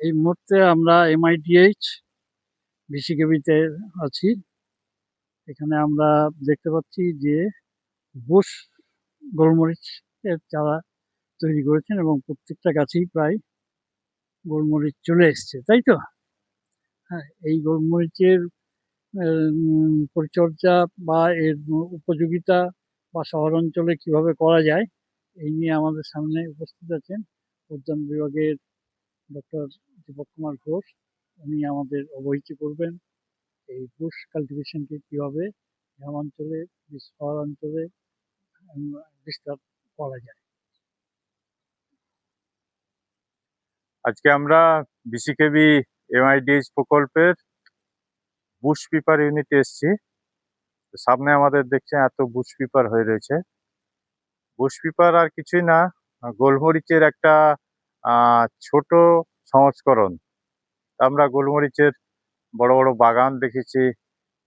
এই মুহূর্তে আমরা এমআইটিএইচ বিসিকেবিতে আছি। এখানে আমরা দেখতে পাচ্ছি যে বুশ গোলমরিচ এর চারা তৈরি করেছেন এবং প্রত্যেকটা গাছেই প্রায় গোলমরিচ চলে এসছে, তাই তো? হ্যাঁ এই গোলমরিচের পরিচর্যা বা এর উপযোগিতা বা শহর অঞ্চলে কীভাবে করা যায়, এই নিয়ে আমাদের সামনে উপস্থিত আছেন উদ্যান বিভাগের ডক্টর দীপক কুমার ঘোষ উনি আমাদের অবহিত করবেন এই বুশ কাল্টিভেশনকে কীভাবে গ্রামাঞ্চলে শহর অঞ্চলে বিস্তার করা যায়। আজকে আমরা বিসিকেবি এমআইডিএইচ প্রকল্পের বুশ পিপার ইউনিটে এসেছি। সামনে আমাদের দেখছেন এত বুশ পিপার হয়ে রয়েছে। বুশ পিপার আর কিছুই না, গোলমরিচের একটা ছোট সংস্করণ। আমরা গোলমরিচের বড় বড় বাগান দেখেছি।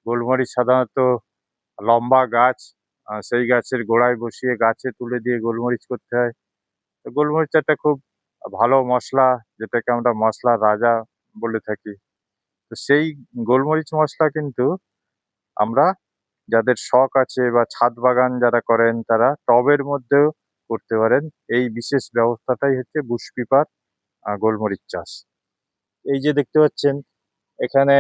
গোলমরিচ সাধারণত লম্বা গাছ সেই গাছের গোড়ায় বসিয়ে গাছে তুলে দিয়ে গোলমরিচ করতে হয়। তো গোলমরিচ একটা খুব ভালো মশলা, যেটাকে আমরা মশলা রাজা বলে থাকি। তো সেই গোলমরিচ মশলা কিন্তু আমরা যাদের শখ আছে বা ছাদ বাগান যারা করেন, তারা টবের মধ্যেও করতে পারেন। এই বিশেষ ব্যবস্থাটাই হচ্ছে বুশ পিপার গোলমরিচ চাষ। এই যে দেখতে পাচ্ছেন, এখানে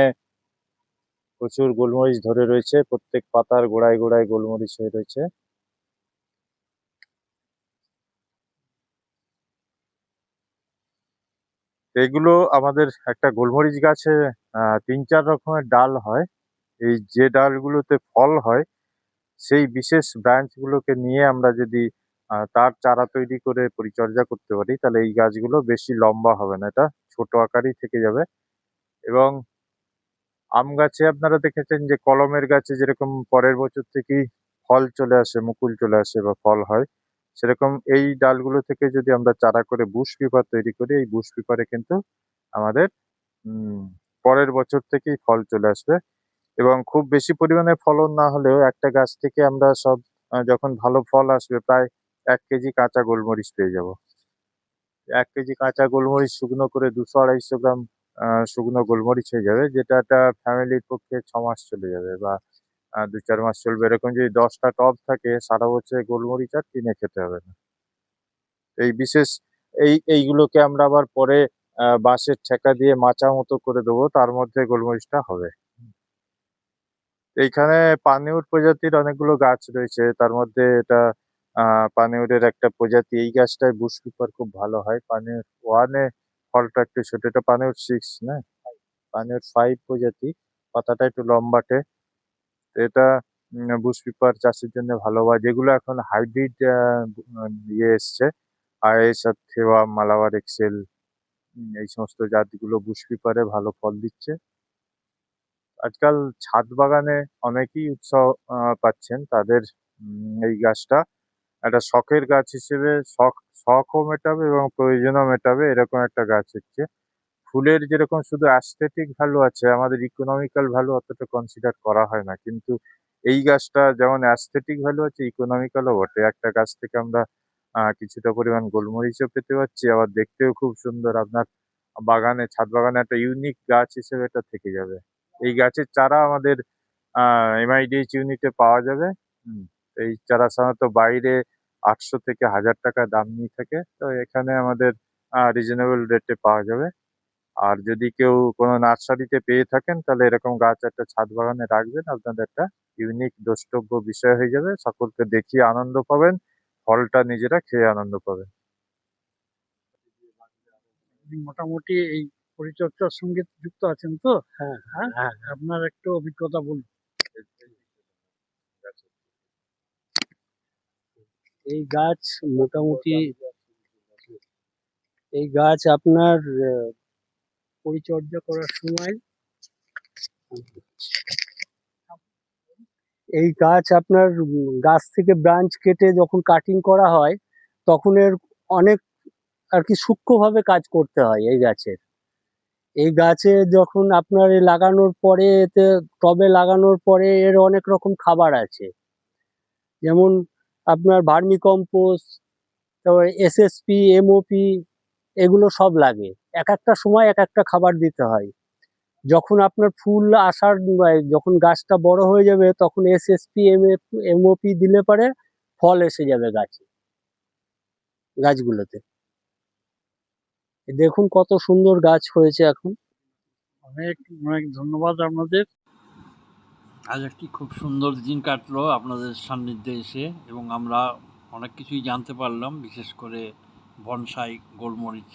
প্রচুর গোলমরিচ ধরে রয়েছে, প্রত্যেক পাতার গোড়ায় গোড়ায় গোলমরিচ হয়ে রয়েছে। এগুলো আমাদের একটা গোলমরিচ গাছে তিন চার রকমের ডাল হয়। এই যে ডালগুলোতে ফল হয়, সেই বিশেষ ব্রাঞ্চগুলোকে নিয়ে আমরা যদি আহ, তার চারা তৈরি করে পরিচর্যা করতে পারি তাহলে এই গাছগুলো বেশি লম্বা হবে না এটা ছোট আকারই থেকে যাবে। এবং আম গাছে আপনারা দেখেছেন যে কলমের গাছে যেরকম পরের বছর থেকেই ফল চলে আসে মুকুল চলে আসে বা ফল হয় সেরকম এই ডালগুলো থেকে যদি আমরা চারা করে বুশ পেপার তৈরি করি এই বুশ পেপারে কিন্তু আমাদের পরের বছর থেকেই ফল চলে আসবে। এবং খুব বেশি পরিমাণে ফলন না হলেও একটা গাছ থেকে আমরা সব যখন ভালো ফল আসবে প্রায় এক কেজি কাঁচা গোলমরিচ পেয়ে যাব। এক কেজি কাঁচা গোলমরিচ শুকনো করে দুশো আড়াইশো গ্রাম শুকনো গোলমরিচ হয়ে যাবে, যেটা একটা ফ্যামিলির পক্ষে ছ মাস চলে যাবে বা দু চার মাস চলবে। এরকম যদি দশটা টব থাকে, সারা বছর গোলমরিচ আর কিনে খেতে হবে না। এই বিশেষ, এই, এইগুলোকে আমরা আবার পরে বাঁশের ঠেকা দিয়ে মাচা মতো করে দেবো, তার মধ্যে গোলমরিচটা হবে। এইখানে পানিউর প্রজাতির অনেকগুলো গাছ রয়েছে, তার মধ্যে এটা আহ পানিউরের একটা প্রজাতি। এই গাছটায় বুশ খুব ভালো হয়। পানিউর ওয়ানে ফলটা একটু ছোট। এটা পানিউর সিক্স না? পানিউর ফাইভ প্রজাতি। পাতাটা একটু লম্বাটে। এটা বুশ পিপার চাষের জন্য ভালো হয়। যেগুলো এখন হাইব্রিড ইয়ে এসছে। আইএস থেওয়া মালাবার, এক্সেল এই সমস্ত জাতগুলো বুশ ভালো ফল দিচ্ছে। আজকাল ছাদ বাগানে অনেকেই উৎসাহ পাচ্ছেন তাদের এই গাছটা। একটা শখের গাছ হিসেবে শখ শখও মেটাবে এবং প্রয়োজনও মেটাবে এরকম একটা গাছ হচ্ছে। ফুলের যেরকম শুধু অ্যাস্থেটিক ভ্যালু আছে আমাদের ইকোনমিক্যাল ভ্যালু অতটা কনসিডার করা হয় না। কিন্তু এই গাছটা যেমন অ্যাস্থেটিক ভ্যালু আছে ইকোনমিক্যালও বটে। একটা গাছ থেকে আমরা কিছুটা পরিমাণ গোলমরিচও পেতে পারছি। আবার দেখতেও খুব সুন্দর আপনার বাগানে ছাদ বাগানে একটা ইউনিক গাছ হিসেবে এটা থেকে যাবে। এই গাছের চারা আমাদের এমআইডিএইচ ইউনিটে পাওয়া যাবে। হুম, এই চারা সাধারণত বাইরে আটশো থেকে হাজার টাকা দাম নিয়ে থাকে তো এখানে আমাদের রিজনেবল রেটে পাওয়া যাবে। আর যদি কেউ কোনো নার্সারিতে পেয়ে থাকেন তাহলে এরকম গাছ একটা ছাদ বাগানে রাখবেন। আপনাদের একটা ইউনিক দ্রষ্টব্য বিষয় হয়ে যাবে। সকলকে দেখিয়ে আনন্দ পাবেন ফলটা নিজেরা খেয়ে আনন্দ পাবেন। আপনি মোটামুটি এই পরিচর্যার সঙ্গে যুক্ত আছেন তো? হ্যাঁ? হ্যাঁ হ্যাঁ। আপনার একটু অভিজ্ঞতা বলুন। এই গাছ মোটামুটি এই গাছ আপনার পরিচর্যা করার সময় এই গাছ আপনার গাছ থেকে ব্রাঞ্চ কেটে যখন কাটিং করা হয় তখন এর অনেক আর কি সূক্ষ্মভাবে কাজ করতে হয় এই গাছের। এই গাছে যখন আপনার লাগানোর পরে এতে টবে লাগানোর পরে এর অনেক রকম খাবার আছে। যেমন আপনার ভার্মি কম্পোস্ট, তারপরে এসএসপি এমওপি এগুলো সব লাগে। এক একটা সময় এক একটা খাবার দিতে হয়। যখন আপনার ফুল আসার যখন গাছটা বড় হয়ে যাবে, তখন এসএসপি এমওপি দিলে পরে ফল এসে যাবে গাছে, গাছগুলোতে। দেখুন কত সুন্দর গাছ হয়েছে এখন। অনেক অনেক ধন্যবাদ আপনাদের। আজ একটি খুব সুন্দর দিন কাটলো আপনাদের সান্নিধ্যে এসে এবং আমরা অনেক কিছুই জানতে পারলাম, বিশেষ করে বনসাই গোলমরিচ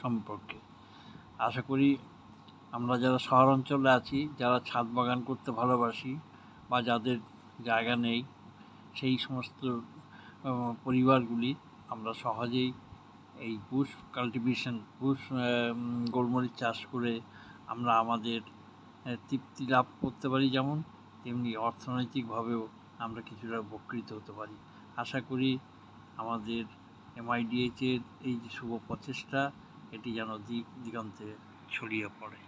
সম্পর্কে। আশা করি আমরা যারা শহর অঞ্চলে আছি, যারা ছাদ বাগান করতে ভালোবাসি বা যাদের জায়গা নেই, সেই সমস্ত পরিবারগুলি আমরা সহজেই এই বুশ কাল্টিভেশন বুশ গোলমরিচ চাষ করে আমরা আমাদের তৃপ্তি লাভ করতে পারি যেমন, তেমনি অর্থনৈতিকভাবেও আমরা কিছুটা উপকৃত হতে পারি। আশা করি আমাদের এমআইডিএইচের এই যে শুভ প্রচেষ্টা, এটি যেন দিক দিগন্তে ছড়িয়ে পড়ে।